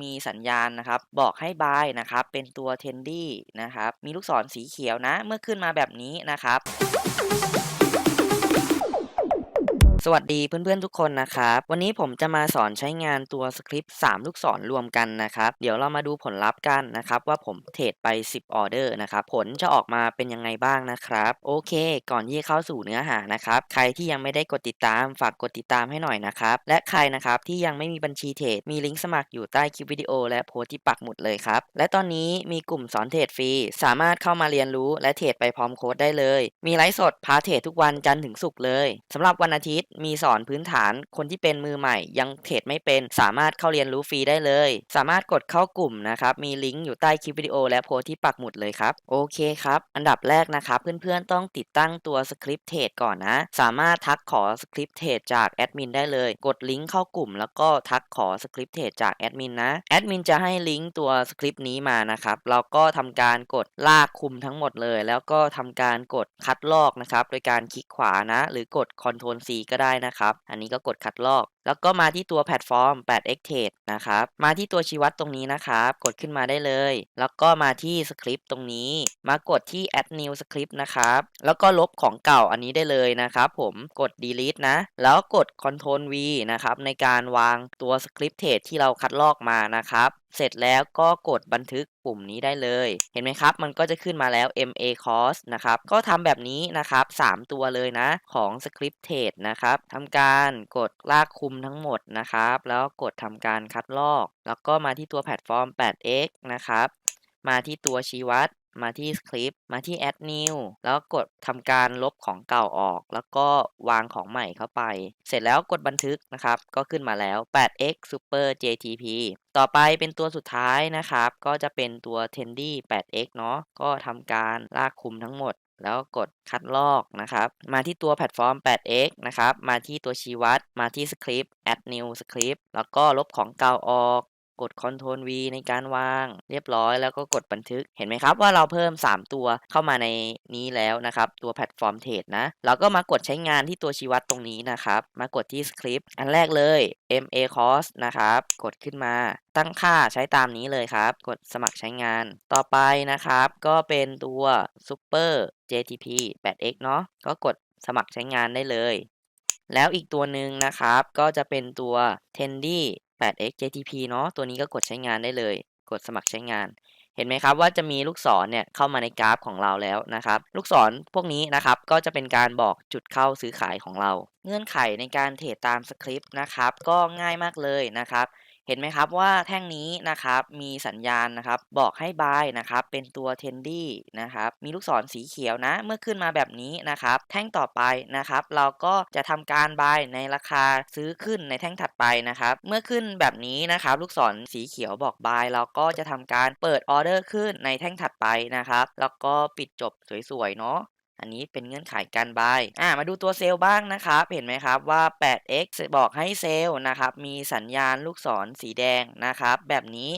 มีสัญญาณนะครับ บอกให้ buy นะครับ เป็นตัว trendy นะครับ มีลูกศรสีเขียวนะ เมื่อขึ้นมาแบบนี้นะครับ สวัสดีเพื่อนๆทุกคนนะครับ วันนี้ผมจะมาสอนใช้งานตัวสคริปต์3ลูกศรรวมกันนะครับ เดี๋ยวเรามาดูผลลัพธ์กันนะครับ ว่าผมเทรดไป 10ออเดอร์นะครับผลจะออกมาเป็นยังไงบ้างนะครับ โอเค ก่อนที่จะเข้าสู่เนื้อหานะครับ ใครที่ยังไม่ได้กดติดตามฝากกดติดตามให้หน่อยนะครับ และใครนะครับที่ยังไม่มีบัญชีเทรดมีลิงก์สมัครอยู่ใต้คลิปวิดีโอและโพสต์ที่ปักหมุดเลยครับและตอนนี้มีกลุ่มสอนเทรดฟรีสามารถเข้ามาเรียนรู้และเทรดไปพร้อมโค้ดได้เลย มีไลฟ์สดพาเทรดทุกวันจันทร์ถึงศุกร์เลยสำหรับวันอาทิตย์มีสอนพื้นฐาน คนที่เป็นมือใหม่ ยังเทรดไม่เป็น สามารถเข้าเรียนรู้ฟรีได้เลย สามารถกดเข้ากลุ่มนะครับ มีลิงก์อยู่ใต้คลิปวิดีโอและโพสที่ปักหมุดเลยครับ โอเคครับ อันดับแรกนะครับ เพื่อนๆต้องติดตั้งตัวสคริปต์เทรดก่อนนะ สามารถทักขอสคริปต์เทรดจากแอดมินได้เลย กดลิงก์เข้ากลุ่ม แล้วก็ทักขอสคริปต์เทรดจากแอดมินนะ แอดมินจะให้ลิงก์ตัวสคริปต์นี้มานะครับ เราก็ทำการกดลากคุมทั้งหมดเลย แล้วก็ทำการกดคัดลอกนะครับ โดยการคลิกขวานะ หรือกด Ctrl C ก็ได้นะครับ อันนี้ก็กดคัดลอก แล้วก็มาที่ตัวแพลตฟอร์ม 8x Trade นะครับ มาที่ตัวชี้วัดตรงนี้นะครับ กดขึ้นมาได้เลย แล้วก็มาที่สคริปต์ตรงนี้ มากดที่ add new script นะครับ แล้วก็ลบของเก่าอันนี้ได้เลยนะครับผมกด delete นะ แล้วกด Ctrl V นะครับ ในการวางตัวสคริปต์เทรดที่เราคัดลอกมานะครับ เสร็จแล้วก็กดบันทึก ปุ่มนี้ได้เลย เห็นไหมครับ มันก็จะขึ้นมาแล้ว MA cost นะครับ ก็ทำแบบนี้นะครับ 3 ตัวเลยนะ ของ Script Trade นะครับทำการกดลากคุมทั้งหมดนะครับ แล้วกดทำการคัดลอก แล้วก็มาที่ตัวแพลตฟอร์ม 8x นะครับ มาที่ตัวชี้วัด มาที่สคริปต์มาที่ add new แล้วกดทำการลบของเก่าออก แล้วก็วางของใหม่เข้าไป เสร็จแล้วกดบันทึกนะครับ ก็ขึ้นมาแล้ว 8x super JTP ต่อไปเป็นตัวสุดท้ายนะครับ ก็จะเป็นตัว Tendy 8x เนาะก็ทำการลากคุมทั้งหมดแล้วกดคัดลอกนะครับ มาที่ตัวแพลตฟอร์ม 8x นะครับ มาที่ตัวชี้วัด มาที่สคริปต์ add new script แล้วก็ลบของเก่าออก กด Ctrl V ในการวาง เรียบร้อยแล้วก็กดบันทึกเห็นไหมครับว่าเราเพิ่ม 3 ตัวเข้ามาในนี้แล้วนะครับ ตัวแพลตฟอร์มเทรดนะเราก็มากดใช้งานที่ตัวชี้วัดตรงนี้นะครับ มากดที่สคริปต์อันแรกเลย MA cost นะครับ กดขึ้นมาตั้งค่าใช้ตามนี้เลยครับ กดสมัครใช้งานต่อไปนะครับ ก็เป็นตัว Super JTP 8x เนาะก็กดสมัครใช้งานได้เลย แล้วอีกตัวหนึ่งนะครับ ก็จะเป็นตัว Tendy 8x JTP เนาะตัวนี้ก็กดใช้งานได้เลย กดสมัครใช้งาน เห็นไหมครับว่าจะมีลูกศรเนี่ยเข้ามาในกราฟของเราแล้วนะครับ ลูกศรพวกนี้นะครับก็จะเป็นการบอกจุดเข้าซื้อขายของเรา เงื่อนไขในการเทรดตามสคริปต์นะครับ ก็ง่ายมากเลยนะครับ เห็นไหมครับว่าแท่งนี้นะครับมีสัญญาณนะครับบอกให้ buy นะครับเป็นตัว trendy นะครับมีลูกศรสีเขียวนะ เมื่อขึ้นมาแบบนี้นะครับแท่งต่อไปนะครับเราก็จะทำการ buy ในราคาซื้อขึ้นในแท่งถัดไปนะครับเมื่อขึ้นแบบนี้นะครับลูกศรสีเขียวบอก buy เราก็จะทำการเปิดออเดอร์ขึ้นในแท่งถัดไปนะครับแล้วก็ปิดจบสวยๆเนาะ อันนี้เป็นเงื่อนไขการ buy อ่ามาดูตัวเซลล์บ้างนะครับ เห็นไหมครับว่า 8x บอกให้เซลล์นะครับ มีสัญญาณลูกศรสีแดงนะครับ แบบนี้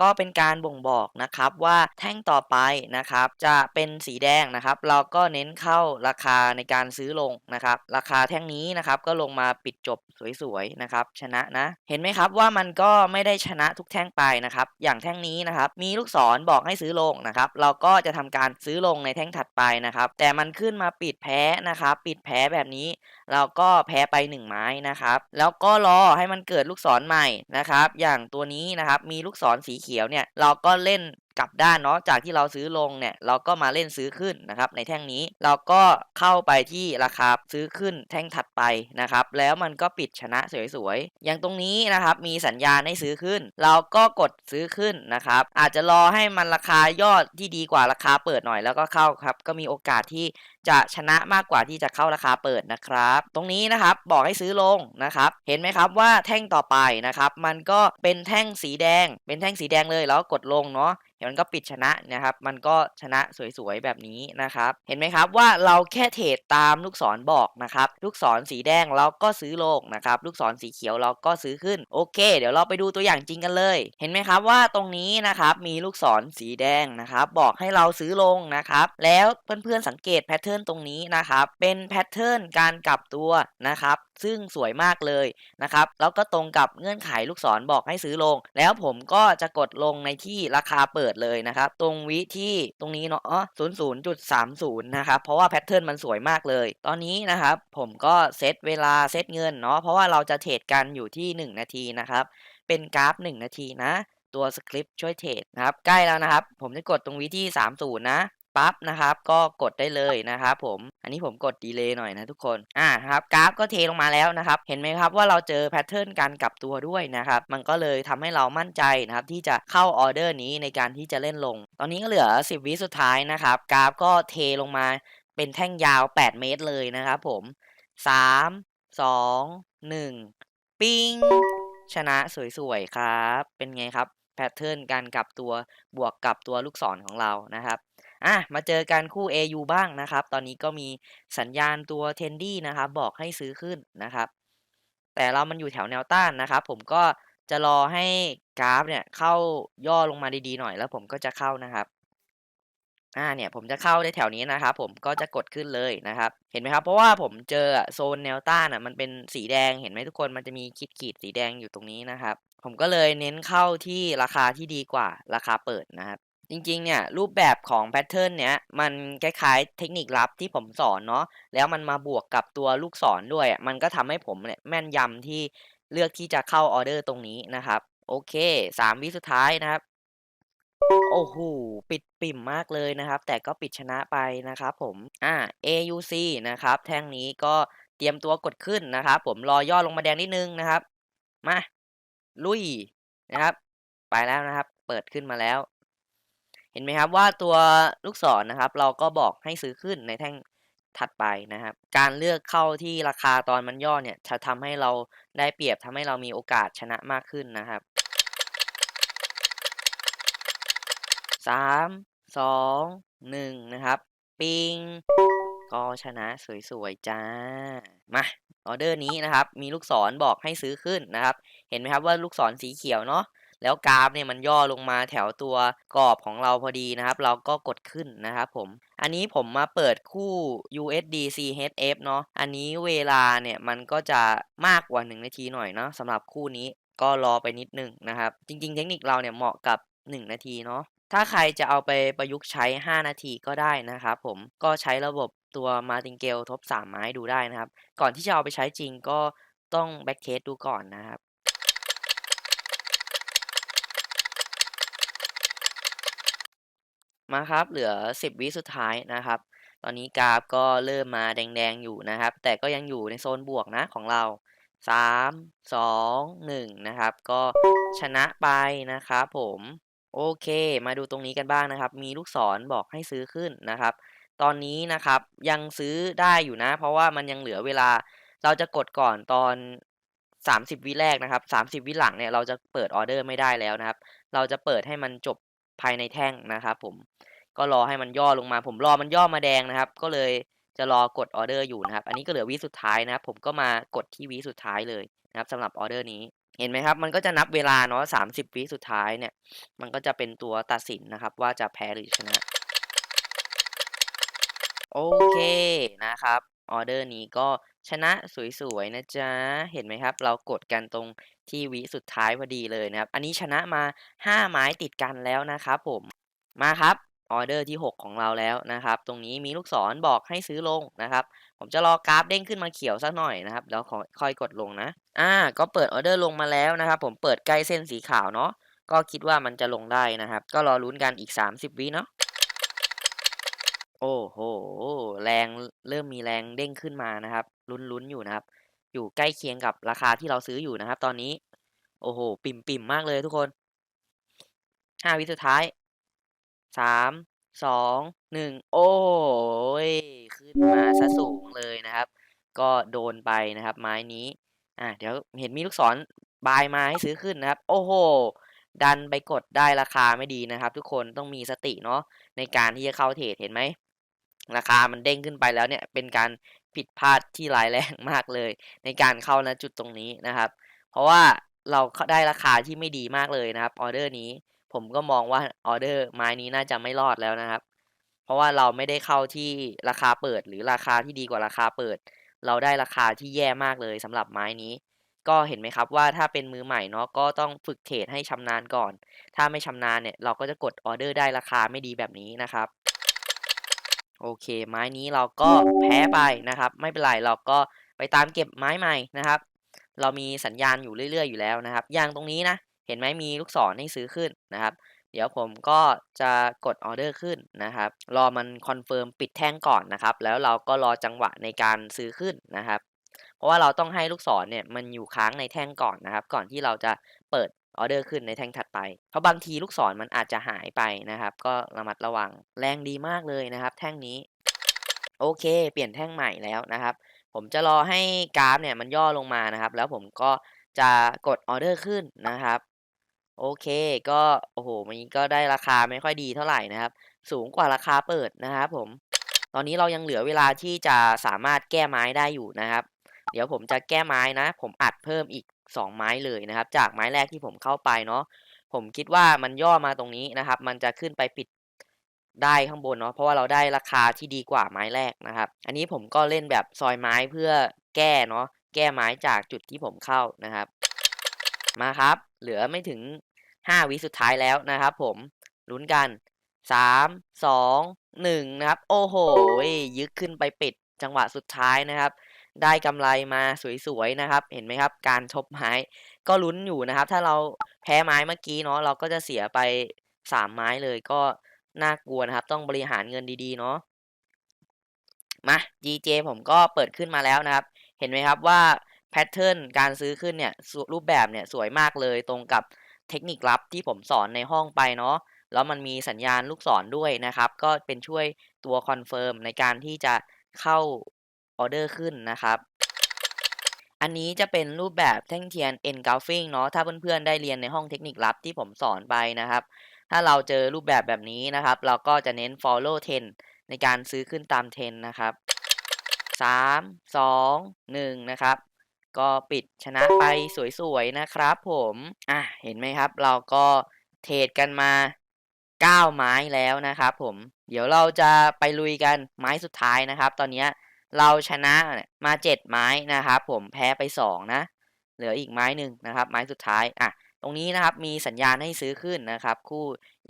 ก็เป็นการบ่งบอกนะครับว่าแท่งต่อไปนะครับจะเป็นสีแดงนะครับ เราก็เน้นเข้าราคาในการซื้อลงนะครับ ราคาแท่งนี้นะครับก็ลงมาปิดจบสวยๆนะครับ ชนะนะ เห็นไหมครับว่ามันก็ไม่ได้ชนะทุกแท่งไปนะครับ อย่างแท่งนี้นะครับ มีลูกศรบอกให้ซื้อลงนะครับ เราก็จะทำการซื้อลงในแท่งถัดไปนะครับ แต่มันขึ้นมาปิดแพ้นะครับ ปิดแพ้แบบนี้ เราก็แพ้ไป 1 ไม้นะครับ แล้วก็รอให้มันเกิดลูกศรใหม่นะครับ อย่างตัวนี้นะครับ มีลูกศรสีเขียวขียวเนี่ยเราก็เล่น กลับด้านเนาะจากที่เราซื้อลงเนี่ยเราก็มาเล่นซื้อขึ้นนะครับในแท่งนี้เราก็เข้าไปที่ราคาซื้อขึ้นแท่งถัดไปนะครับแล้วมันก็ปิดชนะสวยๆอย่างตรงนี้นะครับมีสัญญาณให้ซื้อขึ้น เราก็กดซื้อขึ้นนะครับอาจจะรอให้มันราคายอดที่ดีกว่าราคาเปิดหน่อยแล้วก็เข้าครับก็มีโอกาสที่จะชนะมากกว่าที่จะเข้าราคาเปิดนะครับ ตรงนี้นะครับบอกให้ซื้อลงนะครับ เห็นไหมครับว่าแท่งต่อไปนะครับ มันก็เป็นแท่งสีแดง เป็นแท่งสีแดงเลยแล้วกดลงเนาะ เดี๋ยวมันก็ปิดชนะนะครับ มันก็ชนะสวยๆแบบนี้นะครับ เห็นไหมครับว่าเราแค่เทรดตามลูกศรบอกนะครับ ลูกศรสีแดงเราก็ซื้อลงนะครับ ลูกศรสีเขียวเราก็ซื้อขึ้น โอเค เดี๋ยวเราไปดูตัวอย่างจริงกันเลย เห็นไหมครับว่าตรงนี้นะครับมีลูกศรสีแดงนะครับ บอกให้เราซื้อลงนะครับ แล้วเพื่อนๆสังเกตแพทเทิร์นทิร์นตรงนี้นะครับ เป็นแพทเทิร์นการกลับตัวนะครับ ซึ่งสวยมากเลยนะครับ แล้วก็ตรงกับเงื่อนไขลูกศรบอกให้ซื้อลง แล้วผมก็จะกดลงในที่ราคาเปิดเลยนะครับ ตรงวิที่ตรงนี้เนาะศูนย์ศูนย์จุดสามศูนย์นะครับ เพราะว่าแพทเทิร์นมันสวยมากเลย ตอนนี้นะครับ ผมก็เซตเวลาเซตเงินเนาะ เพราะว่าเราจะเทรดกันอยู่ที่ 1 นาทีนะครับ เป็นกราฟ 1 นาทีนะ ตัวสคริปต์ช่วยเทรดนะครับ ใกล้แล้วนะครับ ผมจะกดตรงวิที่ 30 นะ ปั๊บนะครับ ก็กดได้เลยนะครับผมอันนี้ผมกดดีเลย์หน่อยนะทุกคนอ่าครับกราฟก็เทลงมาแล้วนะครับ เห็นไหมครับว่าเราเจอแพทเทิร์นการกลับตัวด้วยนะครับ มันก็เลยทำให้เรามั่นใจนะครับ ที่จะเข้าออเดอร์นี้ในการที่จะเล่นลง ตอนนี้ก็เหลือ 10 วิสุดท้ายนะครับ กราฟก็เทลงมาเป็นแท่งยาว 8 เมตรเลยนะครับผม 3 2 1 ปิ้งชนะสวยๆครับ เป็นไงครับแพทเทิร์นการกลับตัวบวกกับตัวลูกศรของเรานะครับ อะมาเจอกันคู่ AU บ้างนะครับ ตอนนี้ก็มีสัญญาณตัว Tendy นะครับ บอกให้ซื้อขึ้นนะครับ แต่เรามันอยู่แถวแนวต้านนะครับ ผมก็จะรอให้กราฟเนี่ยเข้าย่อลงมาดีๆหน่อยแล้วผมก็จะเข้านะครับ อ่าเนี่ยผมจะเข้าได้แถวนี้นะครับ ผมก็จะกดขึ้นเลยนะครับ เห็นไหมครับ เพราะว่าผมเจอโซนแนวต้านอะมันเป็นสีแดงเห็นไหมทุกคนมันจะมีขีดขีดสีแดงอยู่ตรงนี้นะครับ ผมก็เลยเน้นเข้าที่ราคาที่ดีกว่าราคาเปิดนะครับ จริงๆ เนี่ยรูปแบบของแพทเทิร์นเนี้ยมันคล้ายๆเทคนิคลับที่ผมสอนเนาะแล้วมันมาบวกกับตัวลูกศรด้วย มันก็ทำให้ผมเนี่ยแม่นยำที่เลือกที่จะเข้าออเดอร์ตรงนี้นะครับ โอเคสามวิสุดท้ายนะครับ โอ้โหปิดปิ่มมากเลยนะครับ แต่ก็ปิดชนะไปนะครับผมอ่า AUC นะครับ แท่งนี้ก็เตรียมตัวกดขึ้นนะครับ ผมรอย่อลงมาแดงนิดนึงนะครับ มาลุยนะครับ ไปแล้วนะครับ เปิดขึ้นมาแล้ว เห็นไหมครับว่าตัวลูกศรนะครับ เราก็บอกให้ซื้อขึ้นในแท่งถัดไปนะครับ การเลือกเข้าที่ราคาตอนมันย่อเนี่ยจะทำให้เราได้เปรียบทำให้เรามีโอกาสชนะมากขึ้นนะครับสามสองหนึ่งนะครับ ปิงก็ชนะสวยๆจ้ามาออเดอร์นี้นะครับ มีลูกศรบอกให้ซื้อขึ้นนะครับ เห็นไหมครับว่าลูกศรสีเขียวเนาะ แล้วกราฟเนี่ยมันย่อลงมาแถวตัวกรอบของเราพอดีนะครับ เราก็กดขึ้นนะครับผม อันนี้ผมมาเปิดคู่ USD CHF เนาะอันนี้เวลาเนี่ยมันก็จะมากกว่า 1 นาทีหน่อยเนาะสำหรับคู่นี้ก็รอไปนิดนึงนะครับ จริง ๆ เทคนิคเราเนี่ยเหมาะกับ 1 นาทีเนาะถ้าใครจะเอาไปประยุกต์ใช้ 5 นาทีก็ได้นะครับผมก็ใช้ระบบตัว Martingale ทบ 3 ไม้ดูได้นะครับ ก่อนที่จะเอาไปใช้จริงก็ต้อง back test ดูก่อนนะครับ มาครับเหลือ 10 วิสุดท้ายนะครับ ตอนนี้กราฟก็เริ่มมาแดงๆอยู่นะครับ แต่ก็ยังอยู่ในโซนบวกนะของเรา 3 2 1 นะครับ ก็ชนะไปนะครับผมโอเค มาดูตรงนี้กันบ้างนะครับ มีลูกศรบอกให้ซื้อขึ้นนะครับ ตอนนี้นะครับยังซื้อได้อยู่นะ เพราะว่ามันยังเหลือเวลา เราจะกดก่อนตอน 30 วิแรกนะครับ 30 วิหลังเนี่ยเราจะเปิดออเดอร์ไม่ได้แล้วนะครับ เราจะเปิดให้มันจบ ภายในแท่งนะครับ ผมก็รอให้มันย่อลงมา ผมรอมันย่อมาแดงนะครับ ก็เลยจะรอกดออเดอร์อยู่นะครับ อันนี้ก็เหลือวิสุดท้ายนะครับ ผมก็มากดที่วิสุดท้ายเลยนะครับสำหรับออเดอร์นี้เห็นไหมครับ มันก็จะนับเวลาเนาะ30วิสุดท้ายเนี่ย มันก็จะเป็นตัวตัดสินนะครับ ว่าจะแพ้หรือชนะ โอเคนะครับ ออเดอร์นี้ก็ชนะสวยๆนะจ๊ะ เห็นไหมครับ เรากดกันตรงที่วิสุดท้ายพอดีเลยนะครับ อันนี้ชนะมา 5 ไม้ติดกันแล้วนะครับผมมาครับออเดอร์ที่ 6 ของเราแล้วนะครับ ตรงนี้มีลูกศรบอกให้ซื้อลงนะครับ ผมจะรอกราฟเด้งขึ้นมาเขียวสักหน่อยนะครับ แล้วขอค่อยกดลงนะ อ่า ก็เปิดออเดอร์ลงมาแล้วนะครับ ผมเปิดใกล้เส้นสีขาวเนาะก็คิดว่ามันจะลงได้นะครับ ก็รอลุ้นกันอีก 30 วิเนาะ โอ้โห แรงเริ่มมีแรงเด้งขึ้นมานะครับ ลุ้นๆอยู่นะครับ อยู่ใกล้เคียงกับราคาที่เราซื้ออยู่นะครับ ตอนนี้ โอ้โห ปิ่มๆมากเลยทุกคน5วิสุดท้าย3 2 1โอ้ยขึ้นมาซะสูงเลยนะครับ ก็โดนไปนะครับ ไม้นี้ อะเดี๋ยวเห็นมีลูกศรบายมาให้ซื้อขึ้นนะครับ โอ้โห ดันไปกดได้ราคาไม่ดีนะครับ ทุกคนต้องมีสติเนาะในการที่จะเข้าเทรดเห็นไหม ราคามันเด้งขึ้นไปแล้วเนี่ยเป็นการผิดพลาดที่ร้ายแรงมากเลย ในการเข้าณจุดตรงนี้นะครับ เพราะว่าเราได้ราคาที่ไม่ดีมากเลยนะครับออเดอร์นี้ผมก็มองว่าออเดอร์ไม้นี้น่าจะไม่รอดแล้วนะครับ เพราะว่าเราไม่ได้เข้าที่ราคาเปิดหรือราคาที่ดีกว่าราคาเปิด เราได้ราคาที่แย่มากเลยสำหรับไม้นี้ ก็เห็นไหมครับว่าถ้าเป็นมือใหม่เนาะก็ต้องฝึกเทรดให้ชำนาญก่อน ถ้าไม่ชำนาญเนี่ยเราก็จะกดออเดอร์ได้ราคาไม่ดีแบบนี้นะครับ โอเค ไม้นี้เราก็แพ้ไปนะครับ ไม่เป็นไรเราก็ไปตามเก็บไม้ใหม่นะครับ เรามีสัญญาณอยู่เรื่อย ๆ อยู่แล้วนะครับ อย่างตรงนี้นะ เห็นไหมมีลูกศรให้ซื้อขึ้นนะครับ เดี๋ยวผมก็จะกดออเดอร์ขึ้นนะครับ รอมันคอนเฟิร์มปิดแท่งก่อนนะครับ แล้วเราก็รอจังหวะในการซื้อขึ้นนะครับ เพราะว่าเราต้องให้ลูกศรเนี่ยมันอยู่ค้างในแท่งก่อนนะครับ ก่อนที่เราจะเปิด ออเดอร์ขึ้นในแท่งถัดไป เพราะบางทีลูกศรมันอาจจะหายไปนะครับ ก็ระมัดระวังแรงดีมากเลยนะครับ แท่งนี้ โอเค เปลี่ยนแท่งใหม่แล้วนะครับ ผมจะรอให้กราฟเนี่ยมันย่อลงมานะครับ แล้วผมก็จะกดออเดอร์ขึ้นนะครับ โอเค ก็โอ้โหมันก็ได้ราคาไม่ค่อยดีเท่าไหร่นะครับ สูงกว่าราคาเปิดนะครับผม ตอนนี้เรายังเหลือเวลาที่จะสามารถแก้ไม้ได้อยู่นะครับ เดี๋ยวผมจะแก้ไม้นะ ผมอัดเพิ่มอีก 2 ไม้เลยนะครับ จากไม้แรกที่ผมเข้าไปเนาะผมคิดว่ามันย่อมาตรงนี้นะครับ มันจะขึ้นไปปิดได้ข้างบนเนาะเพราะว่าเราได้ราคาที่ดีกว่าไม้แรกนะครับ อันนี้ผมก็เล่นแบบซอยไม้เพื่อแก้เนาะแก้ไม้จากจุดที่ผมเข้านะครับ มาครับ เหลือไม่ถึง 5 วิสุดท้ายแล้วนะครับ ผมลุ้นกัน 3 2 1 นะครับ โอ้โห ยึกขึ้นไปปิดจังหวะสุดท้ายนะครับ ได้กำไรมาสวยๆนะครับ เห็นไหมครับ การทบไม้ก็ลุ้นอยู่นะครับ ถ้าเราแพ้ไม้เมื่อกี้เนาะเราก็จะเสียไป3ไม้เลยก็น่ากลัวนะครับ ต้องบริหารเงินดีๆเนาะมา GJ ผมก็เปิดขึ้นมาแล้วนะครับ เห็นไหมครับว่าแพทเทิร์นการซื้อขึ้นเนี่ยรูปแบบเนี่ยสวยมากเลยตรงกับเทคนิคลับที่ผมสอนในห้องไปเนาะแล้วมันมีสัญญาณลูกศรด้วยนะครับ ก็เป็นช่วยตัวคอนเฟิร์มในการที่จะเข้า ออเดอร์ขึ้นนะครับ อันนี้จะเป็นรูปแบบแท่งเทียน engulfing เนาะถ้าเพื่อนๆได้เรียนในห้องเทคนิคลับที่ผมสอนไปนะครับ ถ้าเราเจอรูปแบบแบบนี้นะครับ เราก็จะเน้น follow trend ในการซื้อขึ้นตามเทรนนะครับ 3 2 1 นะครับ ก็ปิดชนะไปสวยๆนะครับผมอะเห็นไหมครับ เราก็เทรดกันมา9 ไม้แล้วนะครับผม เดี๋ยวเราจะไปลุยกันไม้สุดท้ายนะครับ ตอนนี้ เราชนะมา7ไม้นะครับผมแพ้ไป2นะ เหลืออีกไม้หนึ่งนะครับ ไม้สุดท้ายอะตรงนี้นะครับมีสัญญาณให้ซื้อขึ้นนะครับ คู่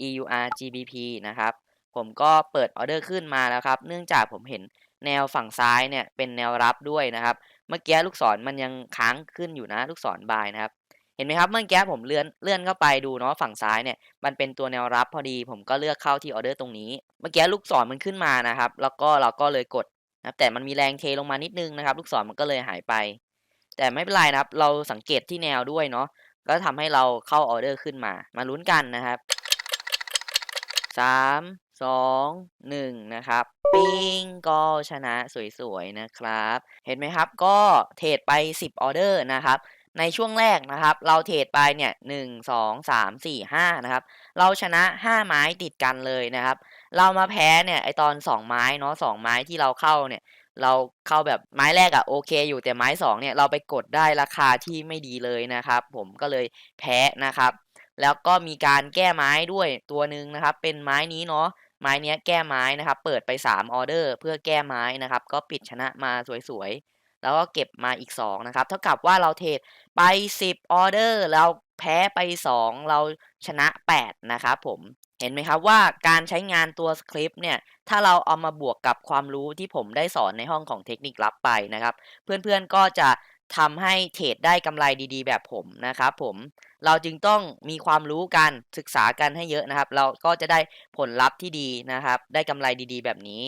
EUR GBP นะครับผมก็เปิดออเดอร์ขึ้นมาแล้วครับ เนื่องจากผมเห็นแนวฝั่งซ้ายเนี่ยเป็นแนวรับด้วยนะครับ เมื่อกี้ลูกศรมันยังค้างขึ้นอยู่นะ ลูกศรบายนะครับ เห็นไหมครับเมื่อกี้ผมเลื่อนเลื่อนเข้าไปดูเนาะฝั่งซ้ายเนี่ยมันเป็นตัวแนวรับพอดี ผมก็เลือกเข้าที่ออเดอร์ตรงนี้ เมื่อกี้ลูกศรมันขึ้นมานะครับ แล้วก็เราก็เลยกด นะแต่มันมีแรงเทลงมานิดนึงนะครับ ลูกศรมันก็เลยหายไป แต่ไม่เป็นไรนะครับ เราสังเกตที่แนวด้วยเนาะก็ทำให้เราเข้าออเดอร์ขึ้นมา มาลุ้นกันนะครับ3 2 1นะครับ ปิ้งก็ชนะสวยๆนะครับ เห็นไหมครับก็เทรดไป 10ออเดอร์นะครับในช่วงแรกนะครับ เราเทรดไปเนี่ย1 2 3 4 5นะครับ เราชนะ5ไม้ติดกันเลยนะครับ เรามาแพ้เนี่ยไอตอน2ไม้เนาะ2ไม้ที่เราเข้าเนี่ย เราเข้าแบบไม้แรกอะโอเคอยู่แต่ไม้2เนี่ยเราไปกดได้ราคาที่ไม่ดีเลยนะครับ ผมก็เลยแพ้นะครับ แล้วก็มีการแก้ไม้ด้วยตัวหนึ่งนะครับ เป็นไม้นี้เนาะไม้นี้แก้ไม้นะครับ เปิดไป3ออเดอร์เพื่อแก้ไม้นะครับ ก็ปิดชนะมาสวยๆ แล้วก็เก็บมาอีก2นะครับ เท่ากับว่าเราเทรดไป 10ออเดอร์เราแพ้ไป 2 เราชนะ 8 นะครับผม เห็นไหมครับว่าการใช้งานตัวสคริปต์เนี่ยถ้าเราเอามาบวกกับความรู้ที่ผมได้สอนในห้องของเทคนิคลับไปนะครับ เพื่อนๆก็จะทำให้เทรดได้กำไรดีๆ แบบผมนะครับผมเราจึงต้องมีความรู้กันศึกษากันให้เยอะนะครับ เราก็จะได้ผลลัพธ์ที่ดีนะครับ ได้กำไรดีๆ แบบนี้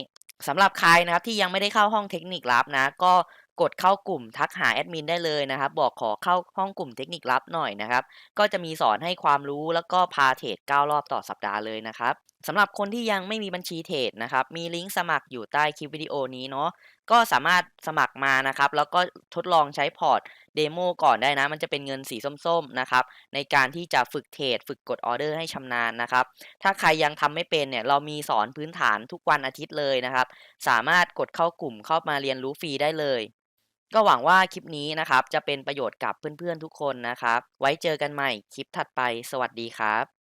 สำหรับใครนะครับที่ยังไม่ได้เข้าห้องเทคนิคลับนะ ก็ กดเข้ากลุ่มทักหาแอดมินได้เลยนะครับ บอกขอเข้าห้องกลุ่มเทคนิคลับหน่อยนะครับ ก็จะมีสอนให้ความรู้แล้วก็พาเทรด9รอบต่อสัปดาห์เลยนะครับ สำหรับคนที่ยังไม่มีบัญชีเทรดนะครับ มีลิงก์สมัครอยู่ใต้คลิปวิดีโอนี้เนาะ ก็สามารถสมัครมานะครับ แล้วก็ทดลองใช้พอร์ตเดโมก่อนได้นะ มันจะเป็นเงินสีส้มๆนะครับ ในการที่จะฝึกเทรด ฝึกกดออเดอร์ให้ชำนาญนะครับ ถ้าใครยังทำไม่เป็นเนี่ย เรามีสอนพื้นฐานทุกวันอาทิตย์เลยนะครับ สามารถกดเข้ากลุ่มเข้ามาเรียนรู้ฟรีได้เลย ก็หวังว่าคลิปนี้นะครับ จะเป็นประโยชน์กับเพื่อนๆทุกคนนะครับ ไว้เจอกันใหม่คลิปถัดไป สวัสดีครับ